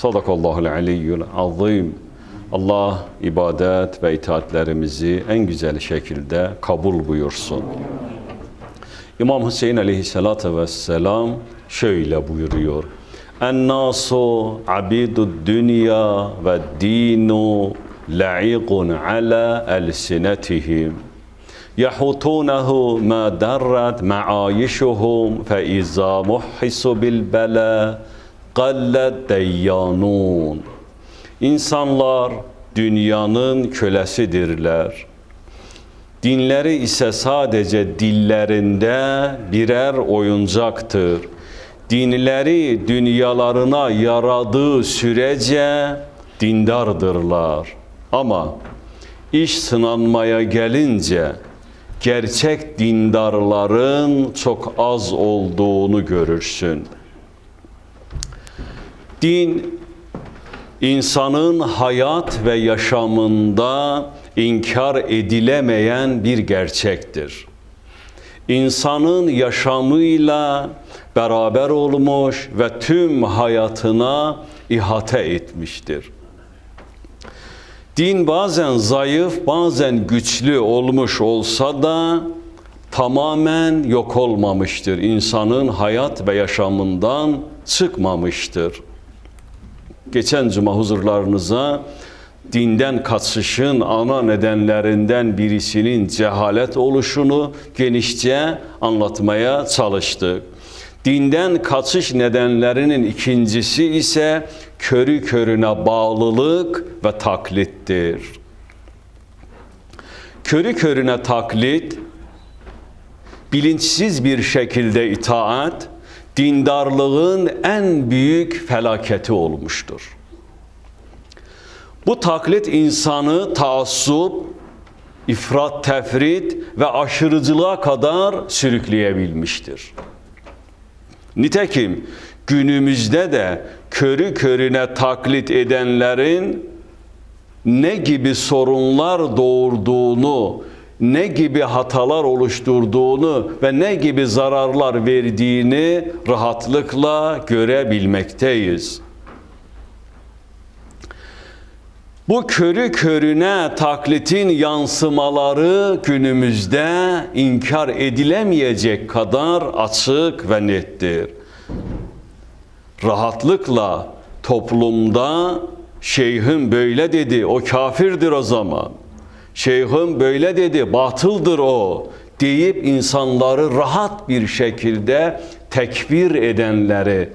صدق الله العلي العظيم Allah ibadet ve itaatlerimizi en güzel şekilde kabul buyursun. İmam Hüseyin aleyhissalatü vesselam şöyle buyuruyor. En-nasu abidud dünya ve dinu la'iqun ala elsinetihim. يحوطونه ما درت معايشهم فإذا محسوا بالبلاء Qalle deyyanun. İnsanlar dünyanın kölesidirler. Dinleri ise sadece dillerinde birer oyuncaktır. Dinleri dünyalarına yaradığı sürece dindardırlar. Ama iş sınanmaya gelince gerçek dindarların çok az olduğunu görürsün.'' Din insanın hayat ve yaşamında inkar edilemeyen bir gerçektir. İnsanın yaşamıyla beraber olmuş ve tüm hayatına ihate etmiştir. Din bazen zayıf, bazen güçlü olmuş olsa da tamamen yok olmamıştır. İnsanın hayat ve yaşamından çıkmamıştır. Geçen cuma huzurlarınıza dinden kaçışın ana nedenlerinden birisinin cehalet oluşunu genişçe anlatmaya çalıştık. Dinden kaçış nedenlerinin ikincisi ise körü körüne bağlılık ve taklittir. Körü körüne taklit, bilinçsiz bir şekilde itaat, dindarlığın en büyük felaketi olmuştur. Bu taklit insanı taassup, ifrat, tefrit ve aşırıcılığa kadar sürükleyebilmiştir. Nitekim günümüzde de körü körüne taklit edenlerin ne gibi sorunlar doğurduğunu, ne gibi hatalar oluşturduğunu ve ne gibi zararlar verdiğini rahatlıkla görebilmekteyiz. Bu körü körüne taklitin yansımaları günümüzde inkar edilemeyecek kadar açık ve nettir. Rahatlıkla toplumda şeyhim böyle dedi, o kafirdir o zaman. Şeyhim böyle dedi, batıldır o deyip insanları rahat bir şekilde tekbir edenleri,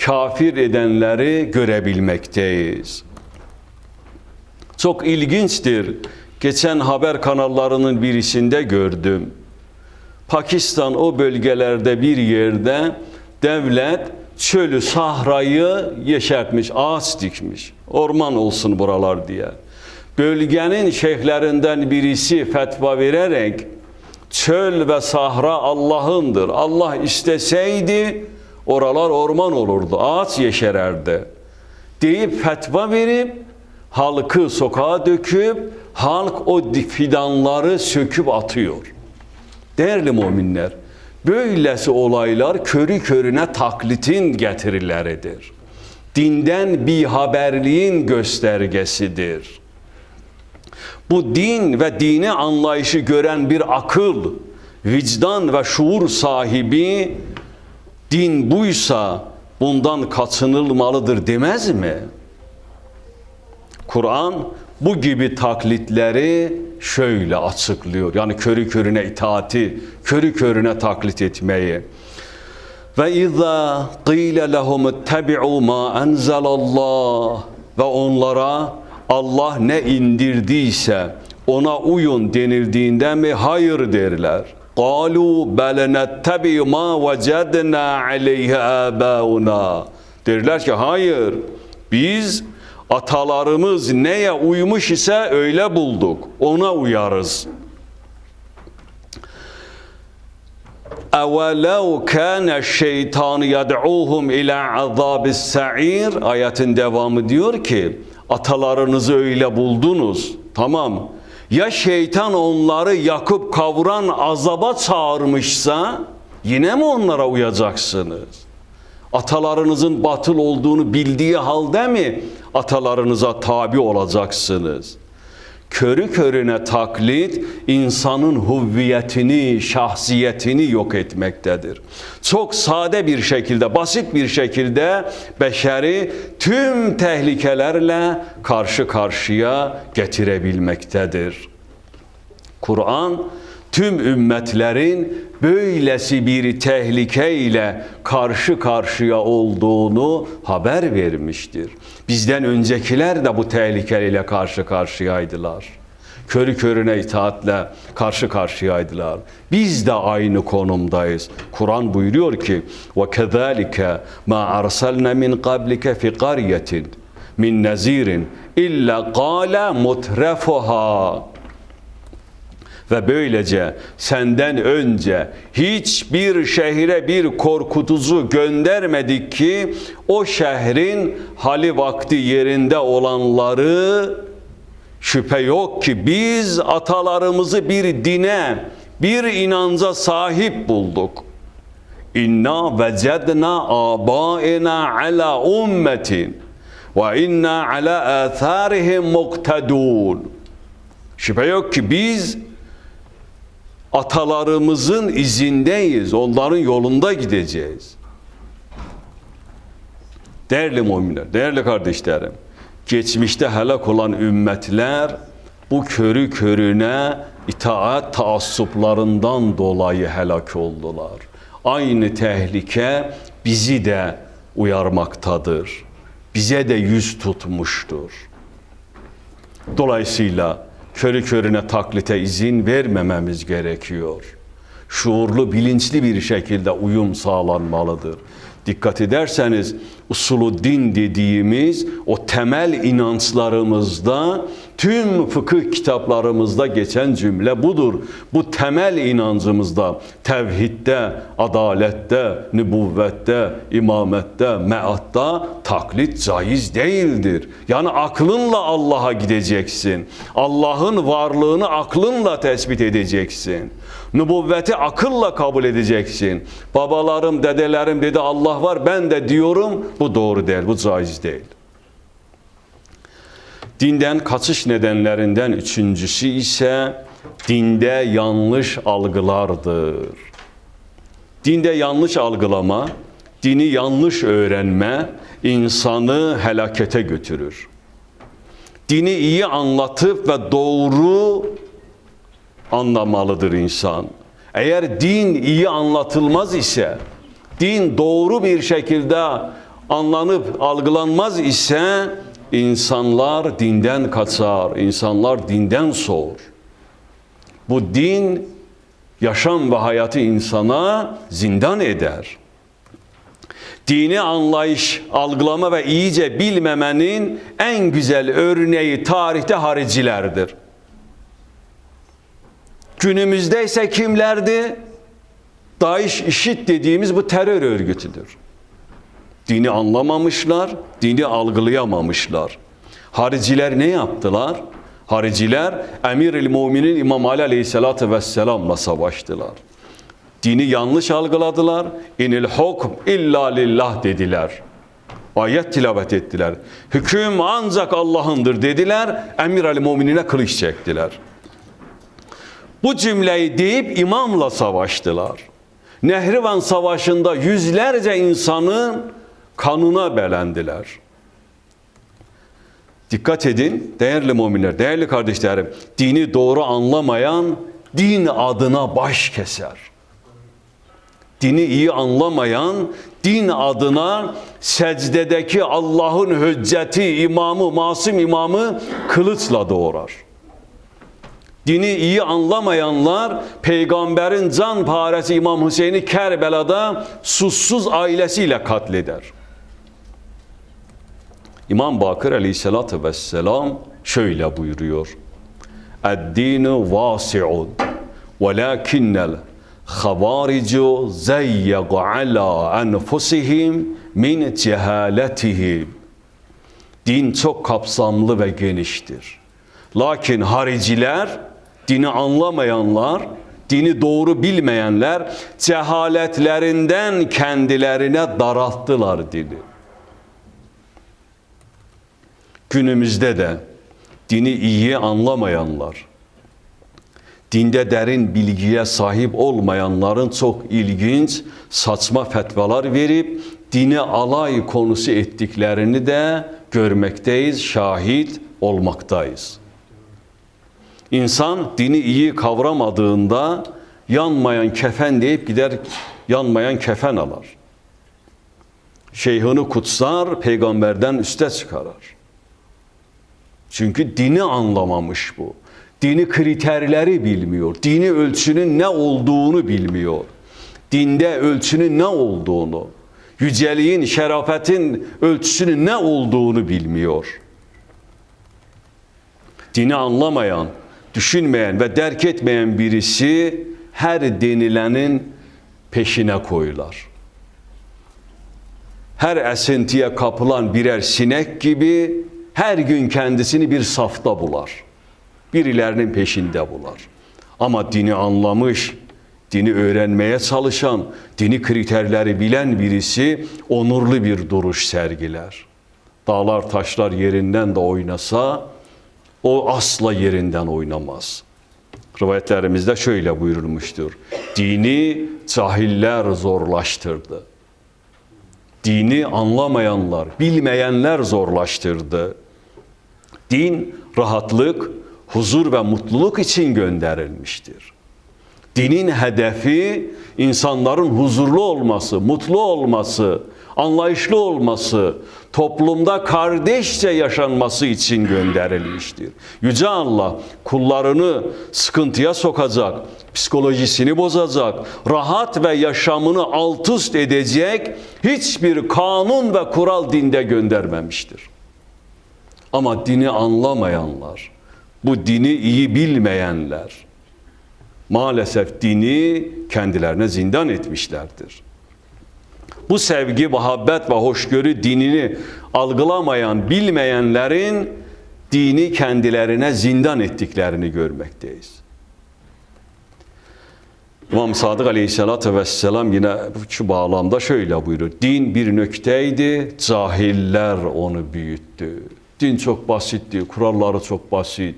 kafir edenleri görebilmekteyiz. Çok ilginçtir. Geçen haber kanallarının birisinde gördüm. Pakistan o bölgelerde bir yerde devlet çölü, sahrayı yeşertmiş, ağaç dikmiş. Orman olsun buralar diye. Bölgenin şeyhlerinden birisi fetva vererek çöl ve sahra Allah'ındır. Allah isteseydi oralar orman olurdu, ağaç yeşererdi. Deyip fetva verip halkı sokağa döküp halk o fidanları söküp atıyor. Değerli müminler, böylesi olaylar körü körüne taklitin getirileridir. Dinden bir haberliğin göstergesidir. Bu din ve dini anlayışı gören bir akıl, vicdan ve şuur sahibi din buysa bundan kaçınılmalıdır demez mi? Kur'an bu gibi taklitleri şöyle açıklıyor. Yani körü körüne itaati, körü körüne taklit etmeyi. Ve izâ qîle lehum ittebi'û mâ enzelallah ve onlara Allah ne indirdiyse ona uyun denildiğinde mi hayır derler. قَالُوا بَلْ نَتَّبِعُ مَا وَجَدْنَا عَلَيْهِ آبَاؤُنَا Derler ki hayır biz atalarımız neye uymuş ise öyle bulduk ona uyarız. اَوَلَوْ كَانَ الشَّيْطَانُ يَدْعُوهُمْ اِلَى عَذَابِ السَّعِيرِ Ayetin devamı diyor ki atalarınızı öyle buldunuz. Tamam. Ya şeytan onları yakıp kavuran azaba çağırmışsa yine mi onlara uyacaksınız? Atalarınızın batıl olduğunu bildiği halde mi atalarınıza tabi olacaksınız? Körü körüne taklit insanın hüviyetini, şahsiyetini yok etmektedir. Çok sade bir şekilde, basit bir şekilde beşeri tüm tehlikelerle karşı karşıya getirebilmektedir. Kur'an tüm ümmetlerin böylesi bir tehlike ile karşı karşıya olduğunu haber vermiştir. Bizden öncekiler de bu tehlikeyle karşı karşıyaydılar. Körü körüne itaatle karşı karşıyaydılar. Biz de aynı konumdayız. Kur'an buyuruyor ki: "Ve kezalike ma arsalna min qablike fi qaryetin min nazirin illa qala mutrefuha." Ve böylece senden önce hiçbir şehre bir korkutucu göndermedik ki o şehrin hali vakti yerinde olanları şüphe yok ki biz atalarımızı bir dine, bir inanca sahip bulduk. İnna vecedna abaina ala ummetin ve inna ala atharihim muktedun. Şüphe yok ki biz atalarımızın izindeyiz. Onların yolunda gideceğiz. Değerli müminler, değerli kardeşlerim, geçmişte helak olan ümmetler bu körü körüne itaat taassuplarından dolayı helak oldular. Aynı tehlike bizi de uyarmaktadır. Bize de yüz tutmuştur. Dolayısıyla körü körüne taklite izin vermememiz gerekiyor. Şuurlu, bilinçli bir şekilde uyum sağlanmalıdır. Dikkat ederseniz usulü din dediğimiz o temel inançlarımızda tüm fıkıh kitaplarımızda geçen cümle budur. Bu temel inancımızda tevhidde, adalette, nübüvvette, imamette, meatta taklit caiz değildir. Yani aklınla Allah'a gideceksin. Allah'ın varlığını aklınla tespit edeceksin. Nübüvveti akılla kabul edeceksin. Babalarım, dedelerim dedi Allah var ben de diyorum. Bu doğru değil, bu caiz değil. Dinden kaçış nedenlerinden üçüncüsü ise dinde yanlış algılardır. Dinde yanlış algılama, dini yanlış öğrenme insanı helakete götürür. Dini iyi anlatıp ve doğru anlamalıdır insan. Eğer din iyi anlatılmaz ise, din doğru bir şekilde anlanıp algılanmaz ise insanlar dinden kaçar, insanlar dinden soğur. Bu din yaşam ve hayatı insana zindan eder. Dini anlayış, algılama ve iyice bilmemenin en güzel örneği tarihte haricilerdir. Günümüzde ise kimlerdi? Daesh, IŞİD dediğimiz bu terör örgütüdür. Dini anlamamışlar, dini algılayamamışlar. Hariciler ne yaptılar? Hariciler Emir-i Muminin İmam Ali Aleyhisselatü Vesselam'la savaştılar. Dini yanlış algıladılar. İnil hukm illa lillah dediler. Ayet tilavet ettiler. Hüküm ancak Allah'ındır dediler. Emir Ali Muminine kılıç çektiler. Bu cümleyi deyip imamla savaştılar. Nehrivan Savaşı'nda yüzlerce insanın kanına belendiler. Dikkat edin değerli müminler, değerli kardeşlerim. Dini doğru anlamayan din adına baş keser. Dini iyi anlamayan din adına secdedeki Allah'ın hücceti, imamı, masum imamı kılıçla doğrar. Dini iyi anlamayanlar peygamberin can paresi İmam Hüseyin'i Kerbela'da susuz ailesiyle katleder. İmam Bakır aleyhissalatü vesselam şöyle buyuruyor. Eddinu vasi'un velakinnel havaricu zeyyegu ala enfusihim min cehaletihim. Din çok kapsamlı ve geniştir. Lakin hariciler, dini anlamayanlar, dini doğru bilmeyenler cehaletlerinden kendilerine daralttılar dini. Günümüzde de dini iyi anlamayanlar, dinde derin bilgiye sahip olmayanların çok ilginç, saçma fetvalar verip dini alay konusu ettiklerini de görmekteyiz, şahit olmaktayız. İnsan dini iyi kavramadığında yanmayan kefen deyip gider yanmayan kefen alar. Şeyhini kutsar, peygamberden üste çıkarır. Çünkü dini anlamamış bu. Dini kriterleri bilmiyor. Dini ölçünün ne olduğunu bilmiyor. Dinde ölçünün ne olduğunu, yüceliğin, şerafetin ölçüsünün ne olduğunu bilmiyor. Dini anlamayan, düşünmeyen ve derk etmeyen birisi her denilenin peşine koyular. Her esintiye kapılan birer sinek gibi her gün kendisini bir safta bular. Birilerinin peşinde bular. Ama dini anlamış, dini öğrenmeye çalışan, dini kriterleri bilen birisi onurlu bir duruş sergiler. Dağlar taşlar yerinden de oynasa o asla yerinden oynamaz. Rivayetlerimizde şöyle buyurulmuştur. Dini cahiller zorlaştırdı. Dini anlamayanlar, bilmeyenler zorlaştırdı. Din rahatlık, huzur ve mutluluk için gönderilmiştir. Dinin hedefi insanların huzurlu olması, mutlu olması, anlayışlı olması, toplumda kardeşçe yaşanması için gönderilmiştir. Yüce Allah kullarını sıkıntıya sokacak, psikolojisini bozacak, rahat ve yaşamını alt üst edecek hiçbir kanun ve kural dinde göndermemiştir. Ama dini anlamayanlar, bu dini iyi bilmeyenler maalesef dini kendilerine zindan etmişlerdir. Bu sevgi, muhabbet ve hoşgörü dinini algılamayan, bilmeyenlerin dini kendilerine zindan ettiklerini görmekteyiz. İmam Sadık Aleyhisselatü Vesselam yine şu bağlamda şöyle buyurur. Din bir nökteydi, cahiller onu büyüttü. Din çok basitti, kuralları çok basit.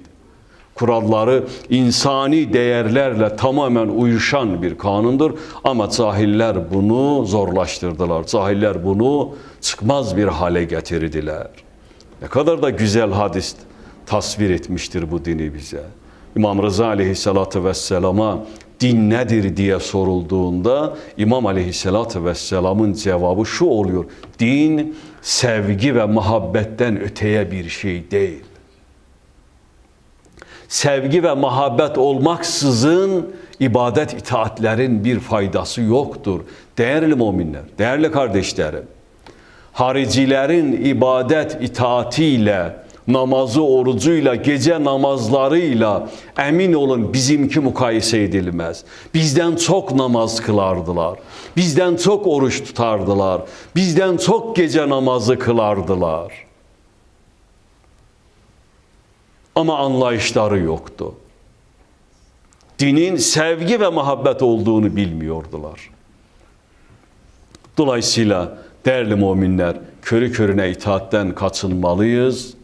Kuralları insani değerlerle tamamen uyuşan bir kanundur. Ama cahiller bunu zorlaştırdılar. Cahiller bunu çıkmaz bir hale getirdiler. Ne kadar da güzel hadis tasvir etmiştir bu dini bize. İmam Rıza aleyhissalatü vesselama din nedir diye sorulduğunda İmam aleyhissalatü vesselamın cevabı şu oluyor. Din sevgi ve muhabbetten öteye bir şey değil. Sevgi ve muhabbet olmaksızın ibadet itaatlerin bir faydası yoktur. Değerli müminler, değerli kardeşlerim. Haricilerin ibadet itaatiyle, namazı, orucuyla, gece namazlarıyla emin olun bizimki mukayese edilmez. Bizden çok namaz kılardılar. Bizden çok oruç tutardılar. Bizden çok gece namazı kılardılar. Ama anlayışları yoktu. Dinin sevgi ve muhabbet olduğunu bilmiyordular. Dolayısıyla değerli müminler körü körüne itaatten kaçınmalıyız.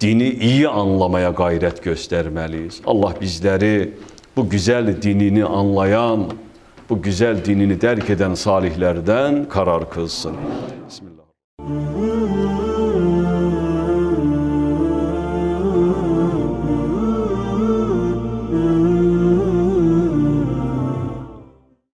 Dini iyi anlamaya gayret göstermeliyiz. Allah bizleri bu güzel dinini anlayan, bu güzel dinini derk eden salihlerden karar kılsın. Bismillah.